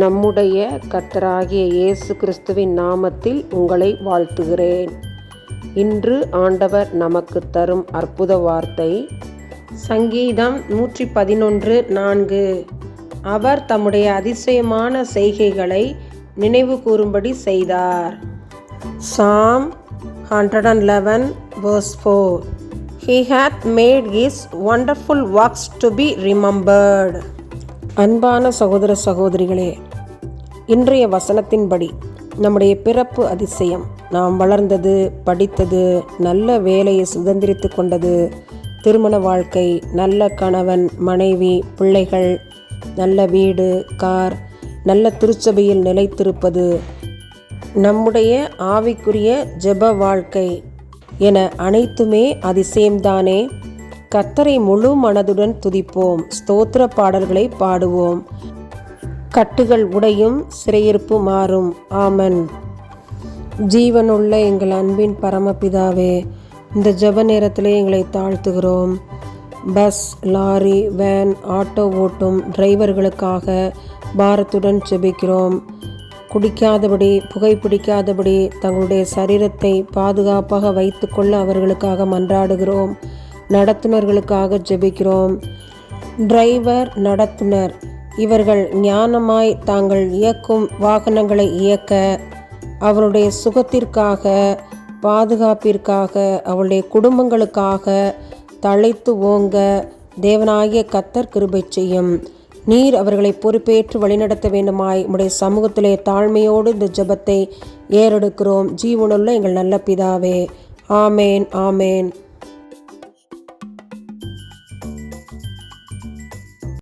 நம்முடைய கர்த்தராகிய இயேசு கிறிஸ்துவின் நாமத்தில் உங்களை வாழ்த்துகிறேன். இன்று ஆண்டவர் நமக்கு தரும் அற்புத வார்த்தை சங்கீதம் நூற்றி பதினொன்று நான்கு. அவர் தம்முடைய அதிசயமான செய்கைகளை நினைவு கூறும்படி செய்தார். Psalm hundred and eleven verse four he hath made his wonderful works to be remembered அன்பான சகோதர சகோதரிகளே இன்றைய வசனத்தின்படி நம்முடைய பிறப்பு அதிசயம். நாம் வளர்ந்தது படித்தது நல்ல வேலையை சுதந்திரித்து கொண்டது திருமண வாழ்க்கை நல்ல கணவன் மனைவி பிள்ளைகள் நல்ல வீடு கார் நல்ல திருச்சபையில் நிலைத்திருப்பது நம்முடைய ஆவிக்குரிய ஜெப வாழ்க்கை என அனைத்துமே அதிசயம்தானே? கத்தரை முழு மனதுடன் துதிப்போம். ஸ்தோத்திர பாடல்களை பாடுவோம். கட்டுகள் உடையும் சிறையிருப்பு மாறும். ஆமன். ஜீவனுள்ள எங்கள் அன்பின் பரமபிதாவே இந்த ஜப நேரத்திலே எங்களை தாழ்த்துகிறோம். பஸ் லாரி வேன் ஆட்டோ ஓட்டும் டிரைவர்களுக்காக பாரத்துடன் செபிக்கிறோம் குடிக்காதபடி புகைப்பிடிக்காதபடி தங்களுடைய சரீரத்தை பாதுகாப்பாக வைத்துக்கொள்ள அவர்களுக்காக மன்றாடுகிறோம். நடத்துனர்களுக்காக ஜெபிக்கிறோம். டிரைவர் நடத்துனர். இவர்கள் ஞானமாய் தாங்கள் இயக்கும் வாகனங்களை இயக்க அவருடைய சுகத்திற்காக பாதுகாப்பிற்காக அவருடைய குடும்பங்களுக்காக தழைத்து ஓங்க தேவனாகிய கத்தர் கிருபை செய்யும். நீர் அவர்களை பொறுப்பேற்று வழிநடத்த வேண்டுமாய் உடைய சமூகத்திலே தாழ்மையோடு இந்த ஜெபத்தை ஏறெடுக்கிறோம். ஜீவனுள்ள எங்கள் நல்ல பிதாவே. ஆமேன் ஆமேன்.